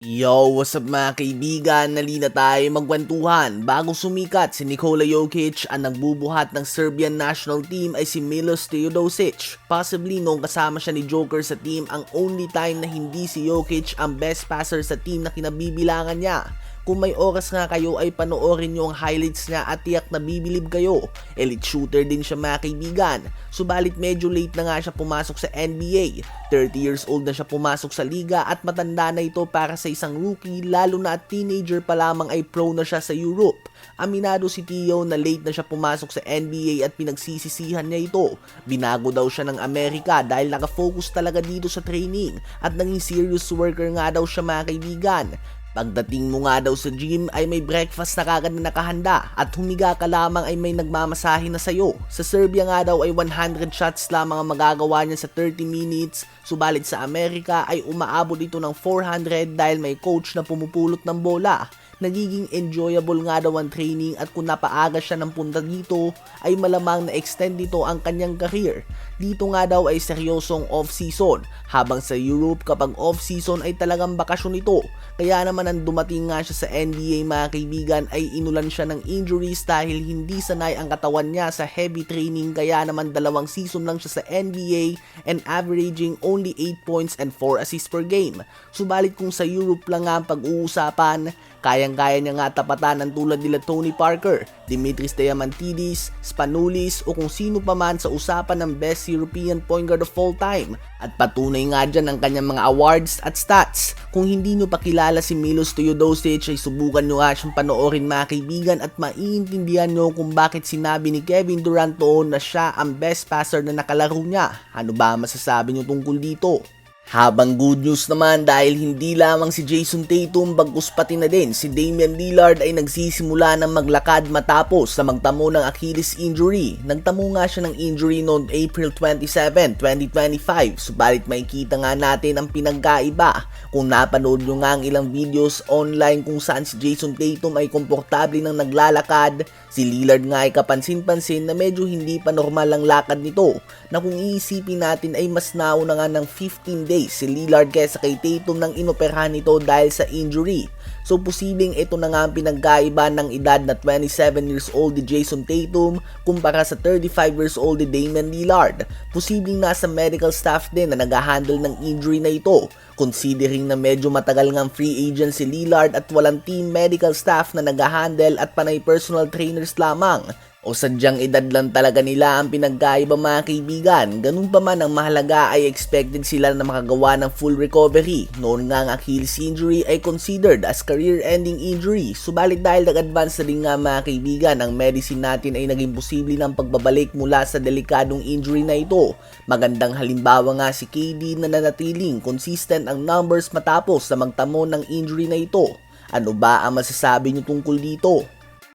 Yo, what's up mga kaibigan? Nalina tayo magkwentuhan. Bago sumikat si Nikola Jokic, ang nagbubuhat ng Serbian national team ay si Milos Teodosic. Possibly noong kasama siya ni Joker sa team, ang only time na hindi si Jokic ang best passer sa team na kinabibilangan niya. Kung may oras nga kayo ay panoorin nyo ang highlights niya at tiyak na bibilib kayo. Elite shooter din siya mga kaibigan. Subalit medyo late na nga siya pumasok sa NBA. 30 years old na siya pumasok sa liga at matanda na ito para sa isang rookie lalo na at teenager pa lamang ay pro na siya sa Europe. Aminado si Tio na late na siya pumasok sa NBA at pinagsisisihan niya ito. Binago daw siya ng Amerika dahil nakafocus talaga dito sa training at naging serious worker nga daw siya mga kaibigan. Pagdating mo nga daw sa gym ay may breakfast na kagad na nakahanda at humiga ka lamang ay may nagmamasahe na sayo. Sa Serbia nga daw ay 100 shots lamang ang magagawa niya sa 30 minutes, subalit sa Amerika ay umaabot ito ng 400 dahil may coach na pumupulot ng bola nagiging enjoyable nga daw ang training at kung napaaga siya ng punta dito ay malamang na extend dito ang kanyang career. Dito nga daw ay seryosong off-season habang sa Europe kapag off-season ay talagang bakasyon ito. Kaya naman ang dumating nga siya sa NBA mga kaibigan ay inulan siya ng injuries dahil hindi sanay ang katawan niya sa heavy training kaya naman dalawang season lang siya sa NBA and averaging only 8 points and 4 assists per game. Subalit kung sa Europe lang nga ang pag-uusapan, Kayang-kaya niya nga tapatan ng tulad nila Tony Parker, Dimitris Diamantidis, Spanulis o kung sino pa man sa usapan ng best European point guard of all time. At patunay nga dyan ang kanyang mga awards at stats. Kung hindi nyo pa si Milos Teodosic ay subukan nyo nga siyang panoorin mga kaibigan at maiintindihan nyo kung bakit sinabi ni Kevin Durant noon na siya ang best passer na nakalaro niya. Ano ba masasabi nyo tungkol dito? Habang good news naman dahil hindi lamang si Jason Tatum bagkus pati na din si Damian Lillard ay nagsisimula ng maglakad matapos na magtamo ng Achilles injury. Nagtamo nga siya ng injury noong April 27, 2025 subalit makikita nga natin ang pinagkaiba. Kung napanood nyo nga ang ilang videos online kung saan si Jason Tatum ay komportable nang naglalakad, si Lillard nga ay kapansin-pansin na medyo hindi pa normal ang lakad nito na kung iisipin natin ay mas nauna nga ng 15 days si Lillard kaysa kay Tatum nang inoperahan nito dahil sa injury. So posibleng ito na nga ang pinagkaiba ng edad na 27 years old ni Jason Tatum kumpara sa 35 years old ni Damian Lillard. Posibleng nasa medical staff din na nag-handle ng injury na ito considering na medyo matagal ngang free agent si Lillard at walang team medical staff na nag-handle at panay personal trainers lamang. O sadyang edad lang talaga nila ang pinagkaiba mga kaibigan. Ganun pa man ang mahalaga ay expected sila na makagawa ng full recovery. Noon nga ang Achilles injury ay considered as career-ending injury. Subalit dahil nag-advance na rin nga mga kaibigan, ang medicine natin ay naging posible ng pagbabalik mula sa delikadong injury na ito. Magandang halimbawa nga si KD na nanatiling consistent ang numbers matapos na magtamo ng injury na ito. Ano ba ang masasabi niyo tungkol dito?